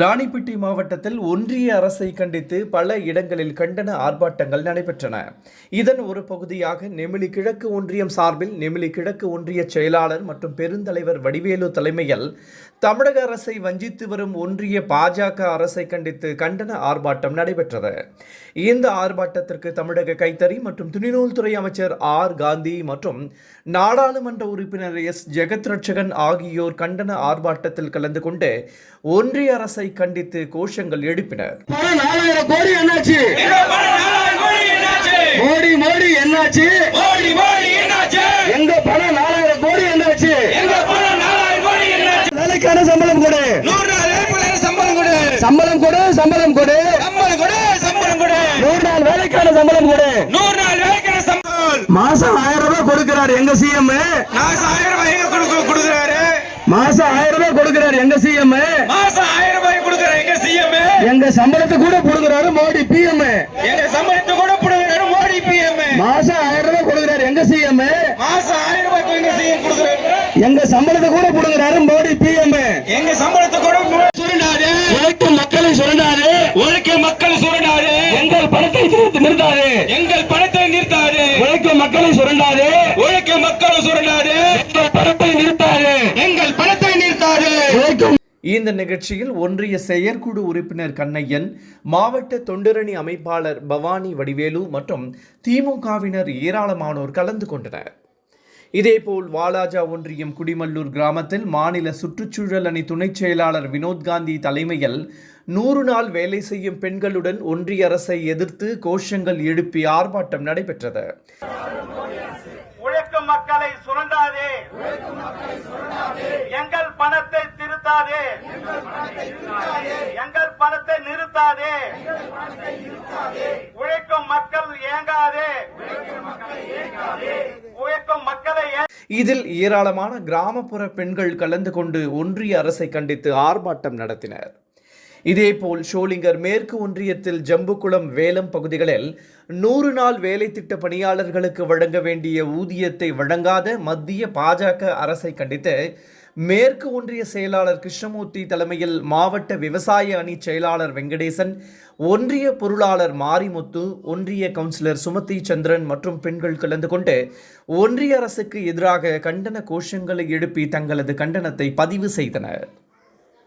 ராணிப்பட்டி மாவட்டத்தில் ஒன்றிய அரசை கண்டித்து பல இடங்களில் கண்டன ஆர்ப்பாட்டங்கள் நடைபெற்றன. இதன் ஒரு பகுதியாக நெமிலி கிழக்கு ஒன்றியம் சார்பில் நெமிலி கிழக்கு ஒன்றிய செயலாளர் மற்றும் பெருந்தலைவர் வடிவேலு தலைமையில் தமிழக அரசை வஞ்சித்து வரும் ஒன்றிய பாஜக அரசை கண்டித்து கண்டன ஆர்ப்பாட்டம் நடைபெற்றது. இந்த ஆர்ப்பாட்டத்திற்கு தமிழக கைத்தறி மற்றும் துணிநூல்துறை அமைச்சர் ஆர். காந்தி மற்றும் நாடாளுமன்ற உறுப்பினர் எஸ். ஜெகத் ரட்சகன் ஆகியோர் கண்டன ஆர்ப்பாட்டத்தில் கலந்து கொண்டு ஒன்றிய அரசை கண்டித்து கோஷங்கள் எழுப்பினர் நாலாயிரம் கோடி என்னாச்சு? மோடி மோடி என்னாச்சு மோடி, மோடி என்னாச்சு? எங்க பணம் நாலாயிரம் கோடி என்னாச்சு எங்க பணம் நாலாயிரம் கோடி என்னாச்சு? வேலைக்கான சம்பளம் கொடு நூறு நாள் வேலைக்கான சம்பளம் கொடு. சம்பளம் கொடு சம்பளம் கொடு சம்பளம் கொடு, சம்பளம் கொடு. நூறு நாள் வேலைக்கான சம்பளம் கொடு நூறு நாள் வேலைக்கான சம்பளம். மாசம் ஆயிரம் ரூபாய் கொடுக்கிறாரு எங்க சிஎம் மாசம் ஆயிரம் ரூபாய் கொடுக்குறாரு? மாசம் ஆயிரம் ரூபாய் கொடுக்கிறாரு எங்க சிஎம் மாசம் ஆயிரம் எங்க சம்பளத்தை கூட கொடுக்கிறாரு மோடி பிஎம் எங்க சம்பளத்தை கூட கொடுக்குறாரு மோடி PM. மாசம் ஆயிரம் ரூபாய் கொடுக்கிறாரு. எங்க சிஎம் மாசம் ஆயிரம் ரூபாய் எங்க CM கொடுக்குறாரு? எங்க சம்பளத்தை கூட கொடுக்கிறாரு மோடி பிஎம் எங்க சம்பளத்தை கூட சுருண்டாரு. உழைக்கும் மக்களை சுரண்டாரு. உழைக்க மக்கள் சுருண்டாரு. எங்கள் பணத்தை திருத்தி நிறுத்தாரு. எங்கள் பணத்தை நிறுத்தாரு. உழைக்கும் மக்களை சுரண்டாரு. உழைக்க மக்கள் சுருண்டாரு எங்கள் பணத்தை நிறுத்தாரு எங்கள் பணத்தை நிறுத்தாரு உழைக்கும் இந்த நிகழ்ச்சியில் ஒன்றிய செயற்குழு உறுப்பினர் கண்ணையன் மாவட்ட தொண்டரணி அமைப்பாளர் பவானி வடிவேலு மற்றும் திமுகவினர் ஏராளமானோர் கலந்து கொண்டனர். இதேபோல் வாலாஜா ஒன்றியம் குடிமல்லூர் கிராமத்தில் மாநில சுற்றுச்சூழல் அணி துணைச் செயலாளர் வினோத் காந்தி தலைமையில் நூறு நாள் வேலை செய்யும் பெண்களுடன் ஒன்றிய அரசை எதிர்த்து கோஷங்கள் எழுப்பி ஆர்ப்பாட்டம் நடைபெற்றது. உழைக்கும் மக்களை சுரண்டாதே. எங்கள் பணத்தை நிறுத்தாதே. எங்கள் பணத்தை நிறுத்தாதே. உழைக்கும் மக்கள் ஏங்காதே. உழைக்கும் மக்களை இதில் ஏராளமான கிராமப்புற பெண்கள் கலந்து கொண்டு ஒன்றிய அரசை கண்டித்து ஆர்ப்பாட்டம் நடத்தினர். இதேபோல் ஷோலிங்கர் மேற்கு ஒன்றியத்தில் ஜம்புக்குளம் வேலம் பகுதிகளில் நூறு நாள் வேலை திட்ட பணியாளர்களுக்கு வழங்க வேண்டிய ஊதியத்தை வழங்காத மத்திய பாஜக அரசை கண்டித்து மேற்கு ஒன்றிய செயலாளர் கிருஷ்ணமூர்த்தி தலைமையில் மாவட்ட விவசாய அணி செயலாளர் வெங்கடேசன் ஒன்றிய பொருளாளர் மாரிமுத்து ஒன்றிய கவுன்சிலர் சுமதி சந்திரன் மற்றும் பெண்கள் கலந்து கொண்டு ஒன்றிய அரசுக்கு எதிராக கண்டன கோஷங்களை எழுப்பி தங்களது கண்டனத்தை பதிவு செய்தனர்.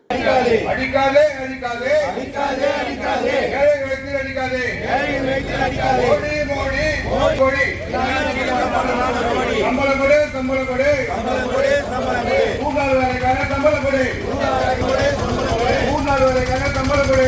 அடிக்காதே அடிக்காதே அடிக்காதே அடிக்காதே ஏழை அடிக்காதே. ஏழை அடிக்காதே. மோடி மோடி. மோடி. சம்பளம் கொடு சம்பளம் கொடு. சம்பளம் கொடு சம்பளம் கொடு. மூணாவது வேலைக்கான சம்பளம் கொடு மூணாவது வேலைக்கான சம்பளம் கொடு